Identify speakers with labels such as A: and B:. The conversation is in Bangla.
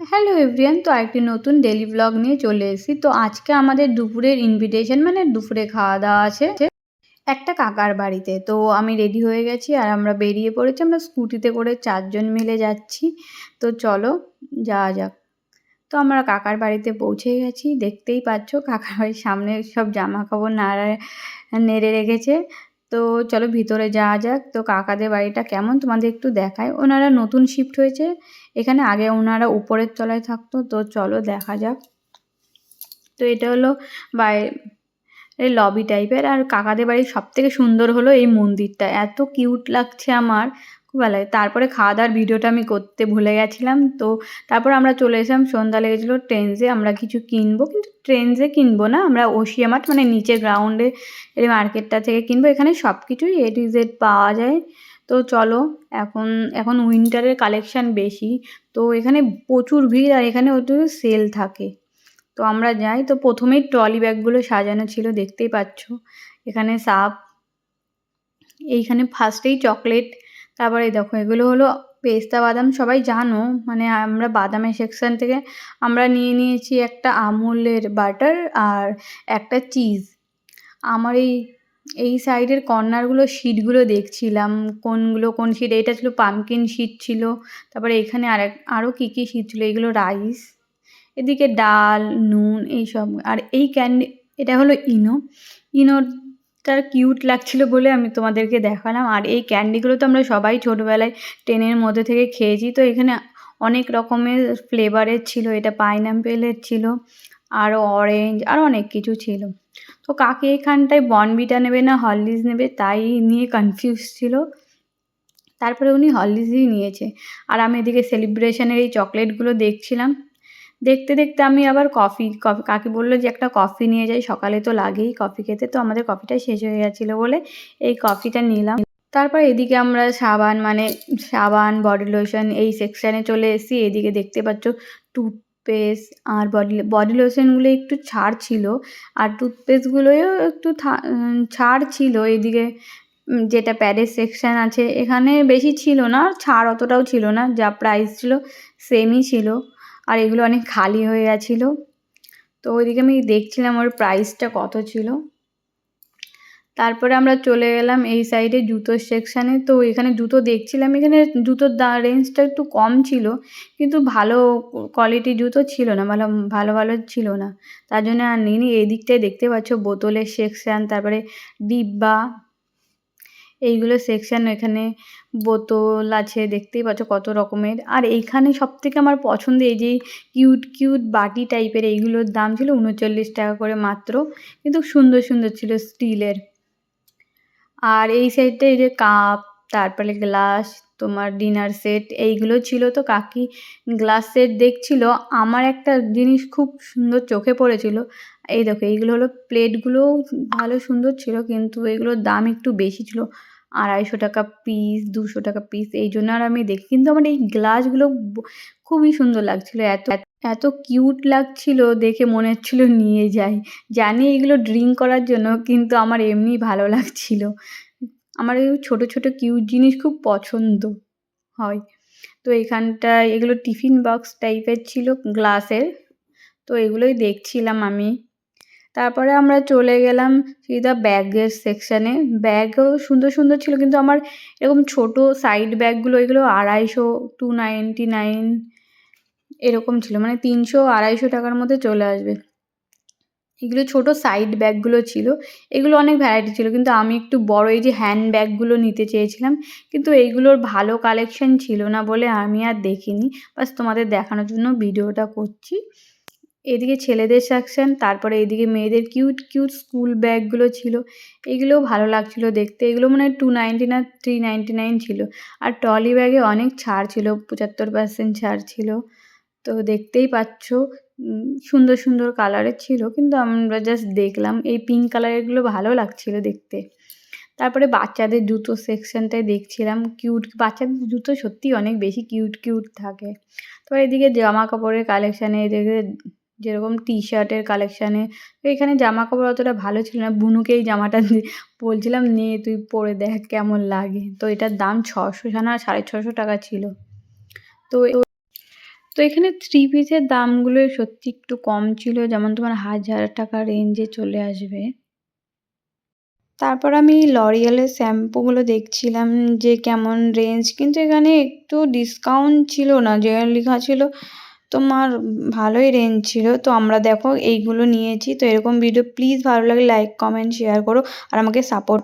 A: হ্যালো এভরিয়ান তো আরেকটি নতুন ডেলি ব্লগ নিয়ে চলে এসেছি। তো আজকে আমাদের দুপুরের ইনভিটেশন মানে দুপুরে খাওয়া দাওয়া আছে। একটা কাকার বাড়িতে। তো আমি রেডি হয়ে গেছি আর আমরা বেরিয়ে পড়েছি। আমরা স্কুটিতে করে চারজন মিলে যাচ্ছি। তো চলো, যাওয়া যাক। তো আমরা কাকার বাড়িতে পৌঁছে গেছি। দেখতেই পাচ্ছ, কাকার বাড়ির সামনে সব জামা কাপড় নাড়া নেড়ে রেখেছে। তো চলো ভিতরে যাওয়া যাক। তো কাকাদের বাড়িটা কেমন? তোমাদের একটু দেখায় ওনারা নতুন শিফট হয়েছে। এখানে আগে ওনারা উপরের তলায় থাকতো। তো চলো দেখা যাক। তো এটা হলো বাইরে লবি টাইপের আর কাকাদের বাড়ির সব থেকে সুন্দর হলো এই মন্দিরটা। এত কিউট লাগছে আমার। খুব ভালো লাগে তারপরে খাওয়া দাওয়ার ভিডিওটা আমি করতে ভুলে গেছিলাম। তো তারপর আমরা চলে এসলাম সন্ধ্যা লেগেছিলো ট্রেন্সে। আমরা কিছু কিনবো, কিন্তু ট্রেন্সে কিনবো না। আমরা ওশিয়া মাঠ মানে নিচে গ্রাউন্ডে এই মার্কেটটা থেকে কিনবো। এখানে সব কিছুই এ টু জেড পাওয়া যায়। তো চলো, এখন এখন উইন্টারের কালেকশান বেশি। তো এখানে প্রচুর ভিড় আর এখানে ওটু সেল থাকে। তো আমরা যাই। তো প্রথমেই ট্রলি ব্যাগগুলো সাজানো ছিল, দেখতেই পাচ্ছ। এখানে সাপ। এইখানে ফার্স্টেই চকলেট তারপরে দেখো, এগুলো হলো পেস্তা বাদাম। সবাই জানো মানে আমরা বাদামের সেকশান থেকে আমরা নিয়ে নিয়েছি একটা আমুলের বাটার আর একটা চিজ আমার এই এই সাইডের কর্নারগুলো শিটগুলো দেখছিলাম, কোনগুলো কোন শিট এটা ছিল পামকিন শিট ছিল। তারপরে এখানে আরেক আরও কী কী শিট ছিল? এগুলো রাইস এদিকে ডাল, নুন, এইসব। আর এই ক্যান্ডি এটা হলো ইনো ইনোটার কিউট লাগছিল বলে আমি তোমাদেরকে দেখালাম। আর এই ক্যান্ডিগুলো তো আমরা সবাই ছোটোবেলায় ট্রেনের মধ্যে থেকে খেয়েছি। তো এখানে অনেক রকমের ফ্লেভারের ছিল। এটা পাইনাপেলের ছিল আরও অরেঞ্জ আরও অনেক কিছু ছিল। তো কাকে এখানটায় বনবিটা নেবে না হরলিক্স নেবে তাই নিয়ে কনফিউজ ছিল। তারপরে উনি হরলিক্সই নিয়েছে। আর আমি এদিকে সেলিব্রেশনের এই চকলেটগুলো দেখছিলাম। দেখতে দেখতে আমি আবার কফি কফি, কাকি বলল যে একটা কফি নিয়ে যাই, সকালে তো লাগেই কফি খেতে, তো আমাদের কফিটা শেষ হয়ে গেছিল বলে এই কফিটা নিলাম। তারপর এদিকে আমরা সাবান মানে সাবান বডি লোশন এই সেকশানে চলে এসেছি, এদিকে দেখতে পাচ্ছ টুথপেস্ট আর বডি বডি লোশনগুলো একটু ছাড় ছিল আর টুথপেস্টগুলোও একটু ছাড় ছিল এদিকে যেটা প্যাডের সেকশান আছে, এখানে বেশি ছিল না, ছাড় অতটাও ছিল না, যা প্রাইস ছিল সেমই ছিল। আর এগুলো অনেক খালি হয়ে গেছিল। তো ওইদিকে আমি দেখছিলাম ওর প্রাইসটা কত ছিল। তারপরে আমরা চলে গেলাম এই সাইডে জুতোর সেকশানে তো এখানে জুতো দেখছিলাম, এখানে জুতোর দা রেঞ্জটা একটু কম ছিল, কিন্তু ভালো কোয়ালিটির জুতো ছিল না, ভালো ভালো ভালো ছিল না। তার জন্য আর নিইনি। এই দিকটায় দেখতে পাচ্ছ বোতলের সেকশান তারপরে ডিব্বা এইগুলো সেকশান এখানে বোতল আছে, দেখতেই পাচ্ছ কত রকমের। আর এইখানে সব থেকে আমার পছন্দ এই যে কিউট কিউট বাটি টাইপের এইগুলোর দাম ছিল উনচল্লিশ টাকা করে মাত্র, কিন্তু সুন্দর সুন্দর ছিল স্টিলের আর এই সাইডটা এই যে কাপ তারপরে গ্লাস, তোমার ডিনার সেট এইগুলো ছিল তো কাকি গ্লাস সেট দেখছিল। আমার একটা জিনিস খুব সুন্দর চোখে পড়েছিল। এই দেখো, এইগুলো হলো প্লেটগুলো ভালো সুন্দর ছিল, কিন্তু এগুলোর দাম একটু বেশি ছিল। আড়াইশো টাকা পিস দুশো টাকা পিস এই জন্য আর আমি দেখি, কিন্তু আমার এই গ্লাসগুলো খুবই সুন্দর লাগছিল। এত এত কিউট লাগছিল দেখে মনে হচ্ছিল নিয়ে যাই। জানি এগুলো ড্রিঙ্ক করার জন্য, কিন্তু আমার এমনি ভালো লাগছিল। আমার এই ছোটো ছোটো কিউট জিনিস খুব পছন্দ হয়। তো এখানটায় এগুলো টিফিন বক্স টাইপের ছিল গ্লাসের। তো এগুলোই দেখছিলাম আমি। তারপরে আমরা চলে গেলাম সিধা ব্যাগের সেকশানে ব্যাগও সুন্দর সুন্দর ছিল কিন্তু আমার এরকম ছোট সাইড ব্যাগগুলো, এগুলো আড়াইশো টু নাইনটি নাইন এরকম ছিল। মানে তিনশো, আড়াইশো টাকার মধ্যে চলে আসবে। এগুলো ছোট সাইড ব্যাগগুলো ছিল, এগুলো অনেক ভ্যারাইটি ছিল, কিন্তু আমি একটু বড় এই যে হ্যান্ড ব্যাগগুলো নিতে চেয়েছিলাম, কিন্তু এইগুলোর ভালো কালেকশন ছিল না বলে আমি আর দেখিনি। বাস তোমাদের দেখানোর জন্য ভিডিওটা করছি। এদিকে ছেলেদের সেকশন তারপরে এদিকে মেয়েদের কিউট কিউট স্কুল ব্যাগগুলো ছিল, এগুলোও ভালো লাগছিল দেখতে। এগুলো মনে হয় টু নাইনটি না থ্রি নাইনটি নাইন ছিল, আর ট্রলি ব্যাগে অনেক ছাড় ছিল, পঁচাত্তর পার্সেন্ট ছাড় ছিল। তো দেখতেই পাচ্ছ সুন্দর সুন্দর কালারের ছিল, কিন্তু আমরা জাস্ট দেখলাম এই পিঙ্ক কালারেরগুলো ভালো লাগছিল দেখতে। তারপরে বাচ্চাদের জুতো সেকশনটায় দেখছিলাম কিউট বাচ্চাদের জুতো সত্যিই অনেক বেশি কিউট কিউট থাকে। তো এদিকে জামা কাপড়ের কালেকশানে এদিকে যেরকম টি শার্টের কালেকশানে এখানে জামা কাপড় অতটা ভালো ছিল না, বুনুকে এই জামাটা বলছিলাম, নে, তুই পরে দেখ কেমন লাগে। তো এটার দাম ছশো না সাড়ে ছশো টাকা ছিল। তো তো এখানে থ্রি পিসের দামগুলো সত্যি একটু কম ছিল, যেমন তোমার হাজার টাকা রেঞ্জে চলে আসবে। তারপর আমি লরিয়ালের শ্যাম্পুগুলো দেখছিলাম যে কেমন রেঞ্জ কিন্তু এখানে একটু ডিসকাউন্ট ছিল না যে লেখা ছিল তোমার ভালোই রেঞ্জ ছিল। তো আমরা দেখো, এইগুলো নিয়েছি। তো এরকম ভিডিও প্লিজ ভালো লাগে লাইক কমেন্ট শেয়ার করো, আর আমাকে সাপোর্ট